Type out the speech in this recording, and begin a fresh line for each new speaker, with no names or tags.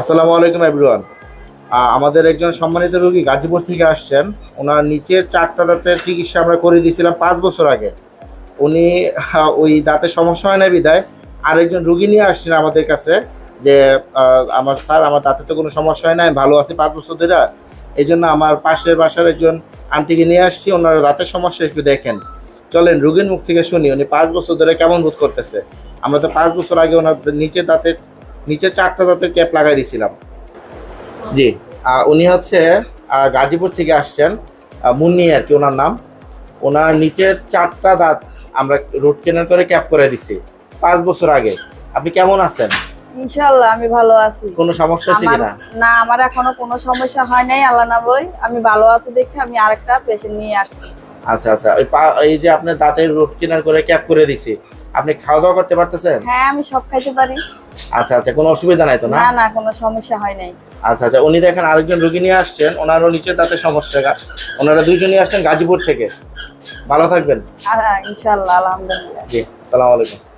আসসালামু আলাইকুম এভরিওয়ান আমাদের একজন সম্মানিত রোগী গাজীপুর থেকে আসছেন। ওনার নিচের চারটা দাঁতের চিকিৎসা আমরা করে দিয়েছিলাম পাঁচ বছর আগে। উনি ওই দাঁতের সমস্যা হয় না বিদায়। আরেকজন রুগী নিয়ে আসছেন আমাদের কাছে যে আমার স্যার, আমার দাঁতে তো কোনো সমস্যা হয় না আমি ভালো আছি পাঁচ বছর ধরে। এই জন্য আমার পাশের বাসার একজন আন্টিকে নিয়ে আসছি, ওনার দাঁতের সমস্যা একটু দেখেন। চলেন, রুগীর মুখ থেকে শুনি, উনি পাঁচ বছর ধরে কেমন বোধ করতেছে? আমরা তো পাঁচ বছর আগে ওনার নিচের দাঁতে নিচে চারটা দাঁতের ক্যাপ লাগাই দিয়েছিলাম জি উনি হচ্ছে গাজীপুর থেকে আসছেন মুন্নি আর কি ওনার নাম। ওনার নিচের চারটা দাঁত আমরা রুট কেনার করে ক্যাপ করে দিছি পাঁচ বছর আগে। আপনি কেমন আছেন?
ইনশাল্লাহ আমি ভালো আছি।
কোনো সমস্যা আছে
আমার
কিনা?
না আমার এখনও কোনো সমস্যা হয় নাই আল্লাহ না বই। আমি ভালো আছি দেখে আমি আরেকটা পেশেন্ট নিয়ে আসছি।
আচ্ছা আচ্ছা ওই এই যে আপনার দাঁতের রুট কেনার করে ক্যাপ করে দিছি আপনি খাওয়া দাওয়া করতে পারতেছেন?
হ্যাঁ আমি সব খাইতে পারি।
আচ্ছা আচ্ছা কোনো অসুবিধা নাই তো না?
না না কোনো সমস্যা হয় নাই।
আচ্ছা আচ্ছা উনি দেখেন আরেকজন রোগী নিয়ে আসছেন ওনারও নিচে তাতে সমস্যা। ওনারা দুইজনই আসছেন গাজীপুর থেকে। ভালো থাকবেন।
আর ইনশাল্লাহ আলহামদুলিল্লাহ।
জি আসসালামু আলাইকুম।